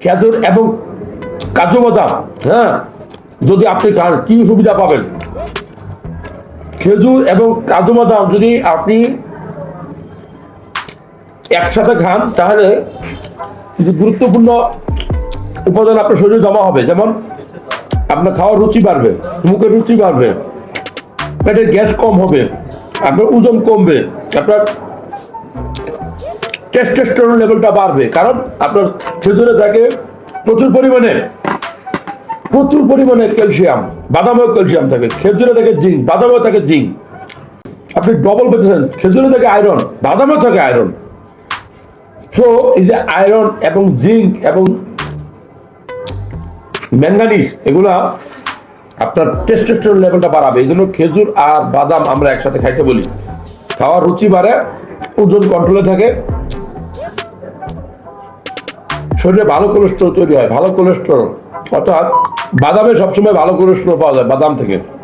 খেজুর এবং কাজু বাদাম হ্যাঁ? যদি আপনি খান, কি সুবিধা পাবেন? খেজুর এবং কাজু বাদাম যদি আপনি একসাথে খান, তাহলে কিছু গুরুত্বপূর্ণ উপাদান আপনার শরীরে জমা হবে। যেমন আপনার খাওয়ার রুচি বাড়বে, মুখের রুচি বাড়বে, পেটের গ্যাস কম হবে, আপনার ওজন কমবে, আপনার টেস্টোস্টেরন লেভেলটা বাড়বে। কারণ আপনার খেজুরে থাকে প্রচুর পরিমাণে প্রচুর পরিমাণে ক্যালসিয়াম বাদামেও ক্যালসিয়াম থাকে। খেজুরে থাকে জিঙ্ক বাদামেও থাকে জিঙ্ক আপনি ডবল পেতেছেন খেজুরে থাকে আয়রন বাদামেও থাকে আয়রন সো এই যে আয়রন এবং জিঙ্ক এবং ম্যাঙ্গানিজ এগুলা আপনার টেস্টোস্টেরন লেভেলটা বাড়াবে। এই জন্য খেজুর আর বাদাম আমরা একসাথে খাইতে বলি। খাওয়ার রুচি বাড়ে, ওজন কন্ট্রোলে থাকে। শরীরে ভালো কোলেস্ট্রল তৈরি হয়, ভালো কোলেস্ট্রল। অর্থাৎ বাদামে সবসময় ভালো কোলেস্ট্রল পাওয়া যায়, বাদাম থেকে।